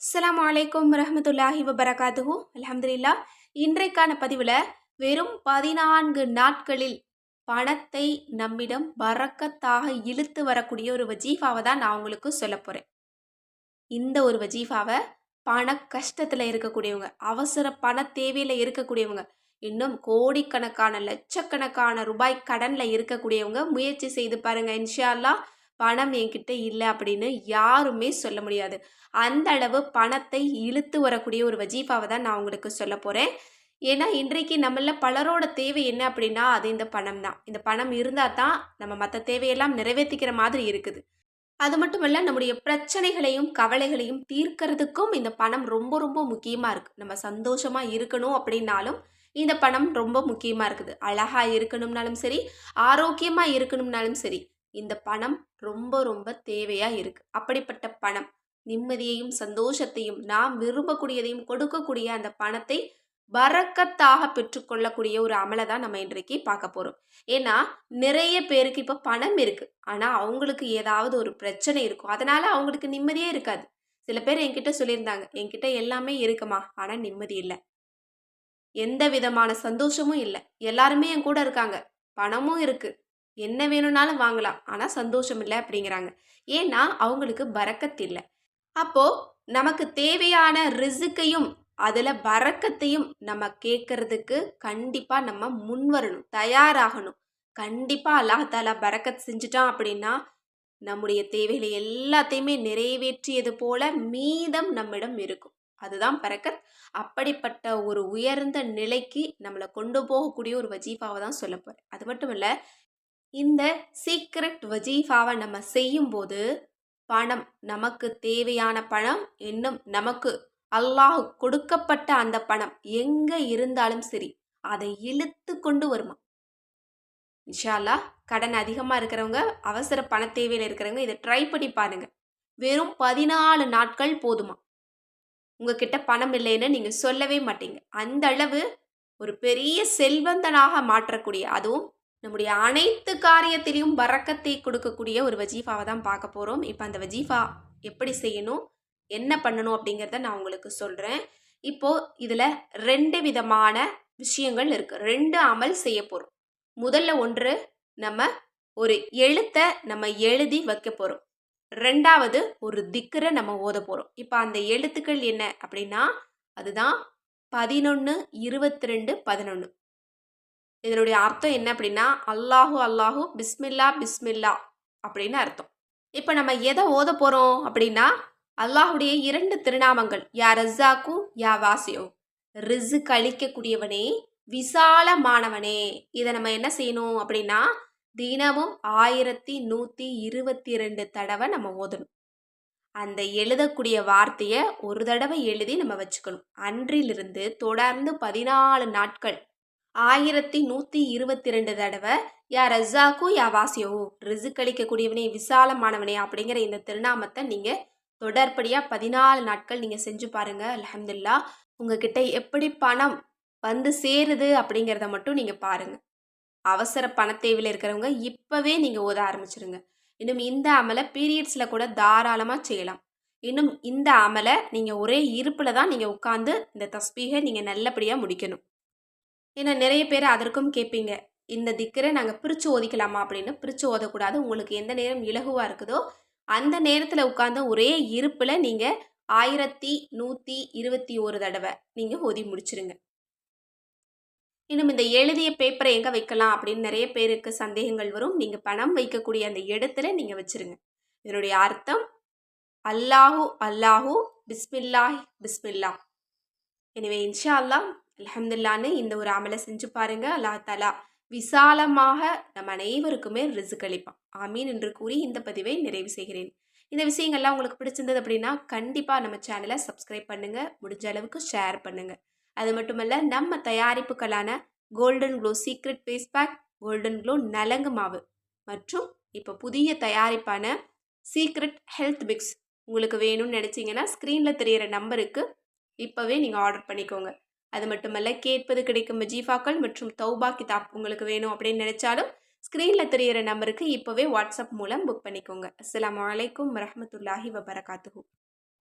அஸ்லாம் வலைக்கம் ரஹமத்துல்லாஹி வபரகாத்துஹு. அலமதுல்லா இன்றைக்கான பதிவில் வெறும் பதினான்கு நாட்களில் பணத்தை நம்மிடம் வரக்கத்தாக இழுத்து வரக்கூடிய ஒரு வஜீஃபாவை தான் நான் உங்களுக்கு சொல்ல போகிறேன் இந்த ஒரு வஜீஃபாவை பண கஷ்டத்தில் இருக்கக்கூடியவங்க அவசர பண தேவையில் இருக்கக்கூடியவங்க இன்னும் கோடிக்கணக்கான லட்சக்கணக்கான ரூபாய் கடனில் இருக்கக்கூடியவங்க முயற்சி செய்து பாருங்கள் இன்ஷா பணம் என்கிட்ட இல்லை அப்படின்னு யாருமே சொல்ல முடியாது. அந்த அளவு பணத்தை இழுத்து வரக்கூடிய ஒரு வஜீஃபாவை தான் நான் உங்களுக்கு சொல்ல போகிறேன் ஏன்னா இன்றைக்கு நம்மள பலரோட தேவை என்ன அப்படின்னா அது இந்த பணம் தான். இந்த பணம் இருந்தால் தான் நம்ம மற்ற தேவையெல்லாம் நிறைவேற்றிக்கிற மாதிரி இருக்குது. அது மட்டும் இல்லை நம்முடைய பிரச்சனைகளையும் கவலைகளையும் தீர்க்கறதுக்கும் இந்த பணம் ரொம்ப ரொம்ப முக்கியமாக இருக்குது நம்ம சந்தோஷமாக இருக்கணும் அப்படின்னாலும் இந்த பணம் ரொம்ப முக்கியமாக இருக்குது. அழகாக இருக்கணும்னாலும் சரி ஆரோக்கியமாக இருக்கணும்னாலும் சரி. இந்த பணம் ரொம்ப ரொம்ப தேவையாக இருக்குது அப்படிப்பட்ட பணம் நிம்மதியையும் சந்தோஷத்தையும் நாம் விரும்பக்கூடியதையும் கொடுக்கக்கூடிய அந்த பணத்தை வரக்கத்தாக பெற்றுக்கொள்ளக்கூடிய ஒரு அமலை தான் நம்ம இன்றைக்கு பார்க்க போகிறோம் ஏன்னா நிறைய பேருக்கு இப்போ பணம் இருக்குது ஆனால் அவங்களுக்கு ஏதாவது ஒரு பிரச்சனை இருக்கும். அதனால் அவங்களுக்கு நிம்மதியே இருக்காது. சில பேர் என்கிட்ட சொல்லியிருந்தாங்க என்கிட்ட எல்லாமே இருக்குமா? ஆனால் நிம்மதி இல்லை. எந்த விதமான சந்தோஷமும் இல்லை. எல்லாருமே என் கூட இருக்காங்க. பணமும் இருக்குது என்ன வேணும்னாலும் வாங்கலாம். ஆனால் சந்தோஷம் இல்லை அப்படிங்கிறாங்க. ஏன்னா அவங்களுக்கு பறக்கத் இல்லை. அப்போது நமக்கு தேவையான ரிசுக்கையும் அதில் பறக்கத்தையும் நம்ம கேட்கறதுக்கு கண்டிப்பாக நம்ம முன் வரணும். தயாராகணும். கண்டிப்பாக அல்லாஹால பறக்கத் செஞ்சுட்டான் அப்படின்னா நம்முடைய தேவைகளை எல்லாத்தையுமே நிறைவேற்றியது போல மீதம் நம்மிடம் இருக்கும். அதுதான் பறக்கத். அப்படிப்பட்ட ஒரு உயர்ந்த நிலைக்கு நம்மளை கொண்டு போகக்கூடிய ஒரு வஜீஃபாவை தான் சொல்ல போகிறேன் அது மட்டும் இல்லை இந்த சீக்ரெட் வஜீஃபாவை நம்ம செய்யும்போது பணம் நமக்கு தேவையான பணம் இன்னும் நமக்கு அல்லாஹ் கொடுக்கப்பட்ட அந்த பணம் எங்கே இருந்தாலும் சரி அதை இழுத்து கொண்டு வருமா? இன்ஷால்லா கடன் அதிகமாக இருக்கிறவங்க அவசர பண தேவையில் இருக்கிறவங்க இதை ட்ரை பண்ணி பாருங்க. வெறும் பதினாலு நாட்கள் போதுமா? உங்ககிட்ட பணம் இல்லைன்னு நீங்கள் சொல்லவே மாட்டீங்க. அந்த அளவு ஒரு பெரிய செல்வந்தனாக மாற்றக்கூடிய அதுவும் நம்முடைய அனைத்து காரியத்திலையும் வரக்கத்தை கொடுக்கக்கூடிய ஒரு வஜீஃபாவை தான் பார்க்க போகிறோம் இப்போ அந்த வஜீஃபா எப்படி செய்யணும்? என்ன பண்ணணும்? அப்படிங்கிறத நான் உங்களுக்கு சொல்கிறேன் இப்போது இதில் ரெண்டு விதமான விஷயங்கள் இருக்குது ரெண்டு அமல் செய்ய போகிறோம் முதல்ல ஒன்று நம்ம ஒரு எழுத்தை நம்ம எழுதி வைக்க போகிறோம் ரெண்டாவது ஒரு திக்கரை நம்ம ஓத போகிறோம் இப்போ அந்த எழுத்துக்கள் என்ன அப்படின்னா அதுதான் பதினொன்று இருபத்தி ரெண்டு பதினொன்று இதனுடைய அர்த்தம் என்ன அப்படின்னா அல்லாஹு அல்லாஹு பிஸ்மில்லா பிஸ்மில்லா அப்படின்னு அர்த்தம். இப்போ நம்ம எதை ஓத போகிறோம் அப்படின்னா அல்லாஹுடைய இரண்டு திருநாமங்கள் யா ரஸாக்கு யா வாசியோ. ரிசு கழிக்கக்கூடியவனே விசாலமானவனே. இதை நம்ம என்ன செய்யணும் அப்படின்னா தினமும் ஆயிரத்தி நூற்றி இருபத்தி ரெண்டு தடவை நம்ம ஓதணும். அந்த எழுதக்கூடிய வார்த்தையை ஒரு தடவை எழுதி நம்ம வச்சுக்கணும். அன்றிலிருந்து தொடர்ந்து பதினாலு நாட்கள் ஆயிரத்தி நூற்றி இருபத்தி ரெண்டு தடவை யா ரஸாக்கு யா வாசியோ ரிசுக்களிக்கக்கூடியவனே விசாலமானவனே அப்படிங்கிற இந்த திருநாமத்தை நீங்கள் தொடர்படியாக பதினாலு நாட்கள் நீங்கள் செஞ்சு பாருங்கள் அலமதுல்லா உங்ககிட்ட எப்படி பணம் வந்து சேருது அப்படிங்கிறத மட்டும் நீங்கள் பாருங்கள் அவசர பணத்தேவையில் இருக்கிறவங்க இப்போவே நீங்கள் ஓத ஆரம்பிச்சிருங்க. இன்னும் இந்த அமலை பீரியட்ஸில் கூட தாராளமாக செய்யலாம். இன்னும் இந்த அமலை நீங்கள் ஒரே இருப்பில் தான் நீங்கள் உட்காந்து இந்த தஸ்பீகை நீங்கள் நல்லபடியாக முடிக்கணும். ஏன்னா நிறைய பேர் அதற்கும் கேட்பீங்க இந்த திக்கரை நாங்கள் பிரித்து ஓதிக்கலாமா அப்படின்னு. பிரித்து ஓதக்கூடாது உங்களுக்கு எந்த நேரம் இலகுவாக இருக்குதோ அந்த நேரத்தில் உட்காந்து ஒரே இருப்பில் நீங்கள் ஆயிரத்தி நூற்றி இருபத்தி ஒரு தடவை நீங்கள் ஓதி முடிச்சிருங்க. இன்னும் இந்த எழுதிய பேப்பரை எங்கே வைக்கலாம் அப்படின்னு நிறைய பேருக்கு சந்தேகங்கள் வரும். நீங்கள் பணம் வைக்கக்கூடிய அந்த இடத்துல நீங்கள் வச்சுருங்க. இதனுடைய அர்த்தம் அல்லாஹூ அல்லாஹூ பிஸ்மில்லாஹ் பிஸ்மில்லா. எனவே இன்ஷா அல்லாஹ் அலமதுல்லான்னு இந்த ஒரு அமலை செஞ்சு பாருங்க. அல்லா தலா விசாலமாக நம் அனைவருக்குமே ரிசுக் அளிப்பான். ஆமீன் என்று கூறி இந்த பதிவை நிறைவு செய்கிறேன். இந்த விஷயங்கள்லாம் உங்களுக்கு பிடிச்சிருந்தது அப்படின்னா கண்டிப்பாக நம்ம சேனலை சப்ஸ்கிரைப் பண்ணுங்கள் முடிஞ்ச அளவுக்கு ஷேர் பண்ணுங்கள் அது மட்டுமல்ல நம்ம தயாரிப்புகளான golden glow secret face pack golden glow நலங்கு மாவு மற்றும் இப்போ புதிய தயாரிப்பான சீக்ரெட் ஹெல்த் மிக்ஸ் உங்களுக்கு வேணும்னு நினச்சிங்கன்னா ஸ்க்ரீனில் தெரிகிற நம்பருக்கு இப்போவே நீங்கள் ஆர்டர் பண்ணிக்கோங்க. அது மட்டுமல்ல கேட்பது கிடைக்கும் ஜீஃபாக்கள் மற்றும் தௌபா கிதாப் உங்களுக்கு வேணும் அப்படின்னு நினச்சாலும் ஸ்க்ரீனில் தெரிகிற நம்பருக்கு இப்போவே வாட்ஸ்அப் மூலம் புக் பண்ணிக்கோங்க. அஸ்லாம் வலைக்கம் வரமத்துல்லாஹி வபரகாத்துஹூ.